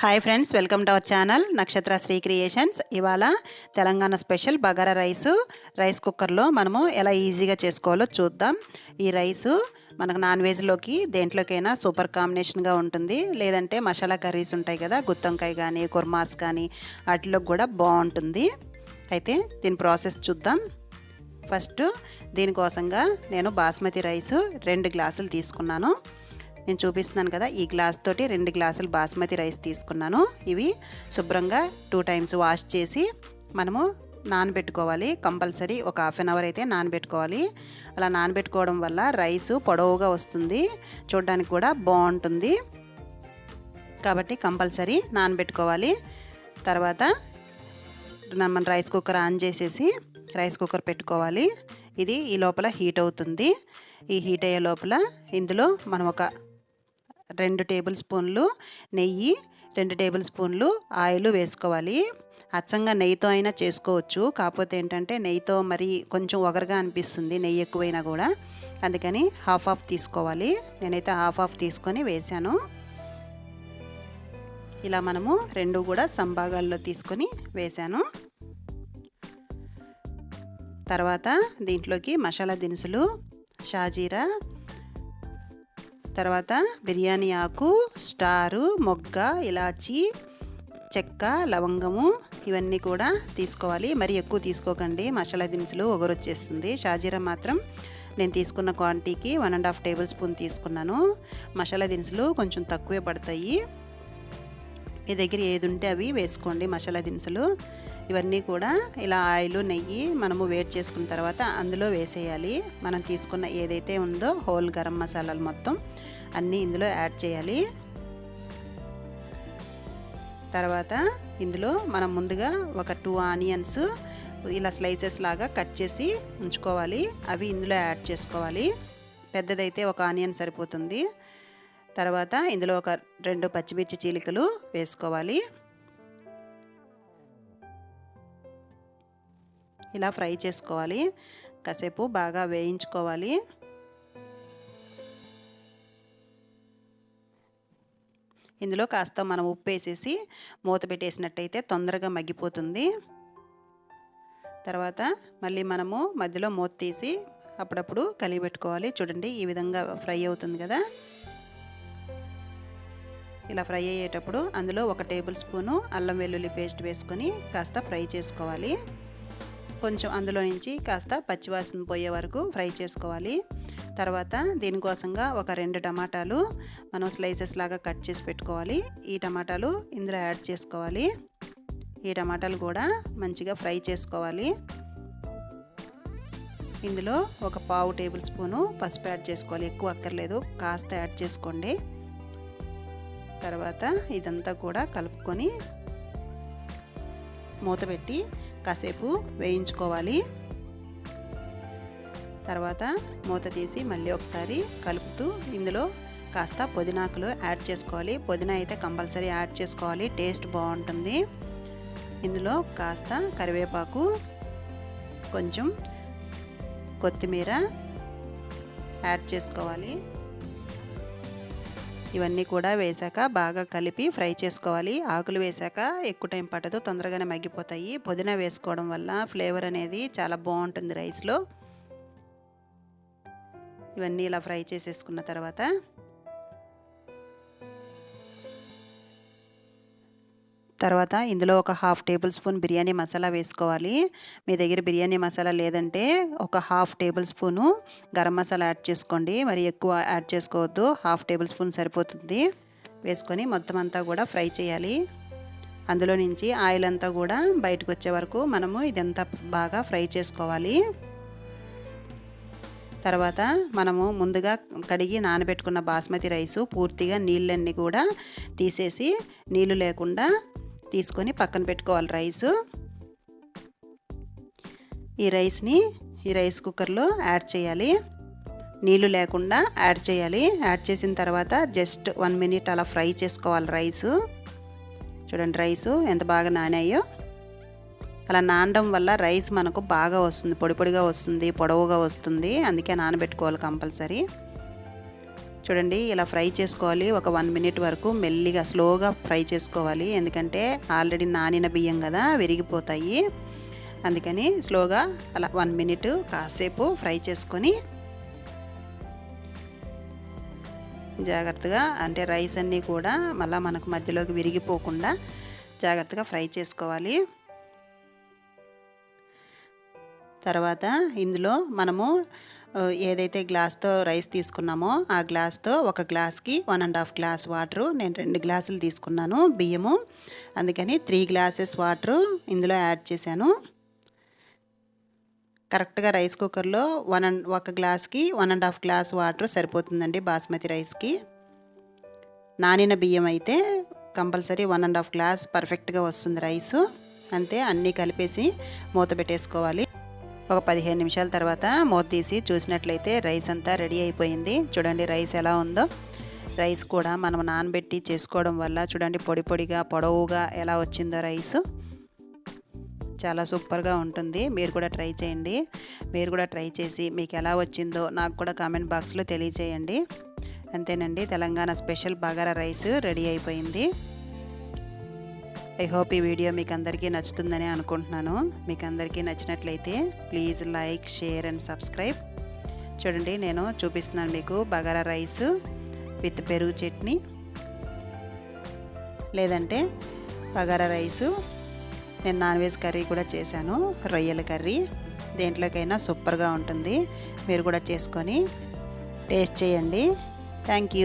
Hi friends welcome to our channel Nakshatra Sri creations ఇవాళ Telangana special bagara rice. Rice కుక్కర్లో మనము ఎలా ఈజీగా చేసుకోవాలో చూద్దాం. ఈ రైసు మనకు నాన్ వెజ్లోకి దేంట్లోకైనా సూపర్ కాంబినేషన్గా ఉంటుంది. లేదంటే మసాలా కర్రీస్ ఉంటాయి కదా గుత్తొంకాయ కానీ కుర్మాస్ కానీ వాటిలో కూడా బాగుంటుంది. అయితే దీని ప్రాసెస్ చూద్దాం. ఫస్ట్ దీనికోసంగా నేను బాస్మతి రైసు రెండు గ్లాసులు తీసుకున్నాను. నేను చూపిస్తున్నాను కదా ఈ గ్లాస్ తోటి రెండు గ్లాసులు బాస్మతి రైస్ తీసుకున్నాను. ఇవి శుభ్రంగా టూ టైమ్స్ వాష్ చేసి మనము నానబెట్టుకోవాలి. కంపల్సరీ ఒక హాఫ్ అన్ అవర్ అయితే నానబెట్టుకోవాలి. అలా నానబెట్టుకోవడం వల్ల రైసు పొడవుగా వస్తుంది. చూడడానికి కూడా బాగుంటుంది. కాబట్టి కంపల్సరీ నానబెట్టుకోవాలి. తర్వాత మన రైస్ కుక్కర్ ఆన్ చేసేసి రైస్ కుక్కర్ పెట్టుకోవాలి. ఇది ఈ లోపల హీట్ అవుతుంది. ఈ హీట్ అయ్యే లోపల ఇందులో మనం ఒక రెండు టేబుల్ స్పూన్లు నెయ్యి రెండు టేబుల్ స్పూన్లు ఆయిల్ వేసుకోవాలి. అచ్చంగా నెయ్యితో అయినా చేసుకోవచ్చు. కాకపోతే ఏంటంటే నెయ్యితో మరి కొంచెం ఒగరుగా అనిపిస్తుంది నెయ్యి ఎక్కువైనా కూడా. అందుకని హాఫ్ హాఫ్ తీసుకోవాలి. నేనైతే హాఫ్ హాఫ్ తీసుకొని వేశాను. ఇలా మనము రెండు కూడా సంభాగాల్లో తీసుకొని వేశాను. తర్వాత దీంట్లోకి మసాలా దినుసులు షాజీరా తర్వాత బిర్యానీ ఆకు స్టారు మొగ్గ ఇలాచి చెక్క లవంగము ఇవన్నీ కూడా తీసుకోవాలి. మరి ఎక్కువ తీసుకోకండి. మసాలా దినుసులు ఒగరొచ్చేస్తుంది. షాజీరా మాత్రం నేను తీసుకున్న క్వాంటిటీకి one and half tablespoon తీసుకున్నాను. మసాలా దినుసులు కొంచెం తక్కువే పడతాయి. మీ దగ్గర ఏది ఉంటే అవి వేసుకోండి మసాలా దినుసులు. ఇవన్నీ కూడా ఇలా ఆయిల్ నెయ్యి మనము వేడి చేసుకున్న తర్వాత అందులో వేసేయాలి. మనం తీసుకున్న ఏదైతే ఉందో హోల్ గరం మసాలాలు మొత్తం. అన్నీ ఇందులో యాడ్ చేయాలి. తర్వాత ఇందులో మనం ముందుగా ఒక టూ ఆనియన్స్ ఇలా స్లైసెస్ లాగా కట్ చేసి ఉంచుకోవాలి. అవి ఇందులో యాడ్ చేసుకోవాలి. పెద్దదైతే ఒక ఆనియన్ సరిపోతుంది. తర్వాత ఇందులో ఒక రెండు పచ్చిమిర్చి చీలికలు వేసుకోవాలి. ఇలా ఫ్రై చేసుకోవాలి. కాసేపు బాగా వేయించుకోవాలి. ఇందులో కాస్త మనం ఉప్పు వేసేసి మూత పెట్టేసినట్టయితే తొందరగా మగ్గిపోతుంది. తర్వాత మళ్ళీ మనము మధ్యలో మూత తీసి అప్పుడప్పుడు కలిగి పెట్టుకోవాలి. చూడండి ఈ విధంగా ఫ్రై అవుతుంది కదా. ఇలా ఫ్రై అయ్యేటప్పుడు అందులో ఒక టేబుల్ స్పూను అల్లం వెల్లుల్లి పేస్ట్ వేసుకొని కాస్త ఫ్రై చేసుకోవాలి. కొంచెం అందులో నుంచి కాస్త పచ్చివాసన పోయే వరకు ఫ్రై చేసుకోవాలి. తర్వాత దీనికోసంగా ఒక రెండు టమాటాలు మనం స్లైసెస్ లాగా కట్ చేసి పెట్టుకోవాలి. ఈ టమాటాలు ఇందులో యాడ్ చేసుకోవాలి. ఈ టమాటాలు కూడా మంచిగా ఫ్రై చేసుకోవాలి. ఇందులో ఒక పావు టేబుల్ స్పూను పసుపు యాడ్ చేసుకోవాలి. ఎక్కువ అక్కర్లేదు కాస్త యాడ్ చేసుకోండి. తర్వాత ఇదంతా కూడా కలుపుకొని మూత పెట్టి కాసేపు వేయించుకోవాలి. తర్వాత మూత తీసి మళ్ళీ ఒకసారి కలుపుతూ ఇందులో కాస్త పుదీనాకులు యాడ్ చేసుకోవాలి. పుదీనా అయితే కంపల్సరీ యాడ్ చేసుకోవాలి. టేస్ట్ బాగుంటుంది. ఇందులో కాస్త కరివేపాకు కొంచెం కొత్తిమీర యాడ్ చేసుకోవాలి. ఇవన్నీ కూడా వేసాక బాగా కలిపి ఫ్రై చేసుకోవాలి. ఆకులు వేసాక ఎక్కువ టైం పట్టదు తొందరగానే మగ్గిపోతాయి. పుదీనా వేసుకోవడం వల్ల ఫ్లేవర్ అనేది చాలా బాగుంటుంది రైస్లో. ఇవన్నీ ఇలా ఫ్రై చేసేసుకున్న తర్వాత తర్వాత ఇందులో ఒక half tablespoon biryani masala వేసుకోవాలి. మీ దగ్గర బిర్యానీ మసాలా లేదంటే ఒక half tablespoon garam masala add చేసుకోండి. మరి ఎక్కువ యాడ్ చేసుకోవద్దు. హాఫ్ టేబుల్ స్పూన్ సరిపోతుంది. వేసుకొని మొత్తం అంతా కూడా ఫ్రై చేయాలి. అందులో నుంచి ఆయిల్ అంతా కూడా బయటకు వచ్చే వరకు మనము ఇదంతా బాగా ఫ్రై చేసుకోవాలి. తర్వాత మనము ముందుగా కడిగి నానబెట్టుకున్న బాస్మతి రైసు పూర్తిగా నీళ్ళన్నీ కూడా తీసేసి నీళ్ళు లేకుండా తీసుకొని పక్కన పెట్టుకోవాలి రైసు. ఈ రైస్ని ఈ రైస్ కుక్కర్లో యాడ్ చేయాలి. నీళ్ళు లేకుండా యాడ్ చేయాలి. యాడ్ చేసిన తర్వాత జస్ట్ వన్ మినిట్ అలా ఫ్రై చేసుకోవాలి రైసు. చూడండి రైసు ఎంత బాగా నానాయో. అలా నానడం వల్ల రైస్ మనకు బాగా వస్తుంది పొడి పొడిగా వస్తుంది పొడవుగా వస్తుంది. అందుకే నానబెట్టుకోవాలి కంపల్సరీ. చూడండి ఇలా ఫ్రై చేసుకోవాలి. ఒక వన్ మినిట్ వరకు మెల్లిగా స్లోగా ఫ్రై చేసుకోవాలి. ఎందుకంటే ఆల్రెడీ నానిన బియ్యం కదా విరిగిపోతాయి. అందుకని స్లోగా అలా వన్ మినిట్ కాసేపు ఫ్రై చేసుకొని జాగ్రత్తగా అంటే రైస్ అన్నీ కూడా మళ్ళీ మనకు మధ్యలోకి విరిగిపోకుండా జాగ్రత్తగా ఫ్రై చేసుకోవాలి. తర్వాత ఇందులో మనము ఏదైతే గ్లాస్తో రైస్ తీసుకున్నామో ఆ గ్లాస్తో ఒక గ్లాస్కి one and half glass water. నేను రెండు గ్లాసులు తీసుకున్నాను బియ్యము. అందుకని త్రీ గ్లాసెస్ వాటరు ఇందులో యాడ్ చేశాను. కరెక్ట్గా రైస్ కుక్కర్లో వన్ అండ్ ఒక గ్లాస్కి one and half glass water సరిపోతుందండి బాస్మతి రైస్కి. నానిన బియ్యం అయితే compulsory one and half glass పర్ఫెక్ట్గా వస్తుంది రైస్. అంతే అన్నీ కలిపేసి మూత పెట్టేసుకోవాలి. ఒక పదిహేను నిమిషాల తర్వాత మూత తీసి చూసినట్లయితే రైస్ అంతా రెడీ అయిపోయింది. చూడండి రైస్ ఎలా ఉందో. రైస్ కూడా మనం నానబెట్టి చేసుకోవడం వల్ల చూడండి పొడి పొడిగా పొడవుగా ఎలా వచ్చిందో రైస్. చాలా సూపర్గా ఉంటుంది. మీరు కూడా ట్రై చేయండి. మీరు కూడా ట్రై చేసి మీకు ఎలా వచ్చిందో నాకు కూడా కామెంట్ బాక్స్లో తెలియచేయండి. అంతేనండి. Telangana special bagara rice ready అయిపోయింది. ఐ హోప్ ఈ వీడియో మీకు అందరికీ నచ్చుతుందని అనుకుంటున్నాను. మీకు అందరికీ నచ్చినట్లయితే please like share and subscribe చూడండి నేను చూపిస్తున్నాను మీకు బగారా రైస్ విత్ పెరుగు చట్నీ. లేదంటే బగారా రైసు నేను నాన్ వెజ్ కర్రీ కూడా చేశాను రొయ్యల కర్రీ. దేంట్లోకైనా సూపర్గా ఉంటుంది. మీరు కూడా చేసుకొని టేస్ట్ చేయండి. Thank you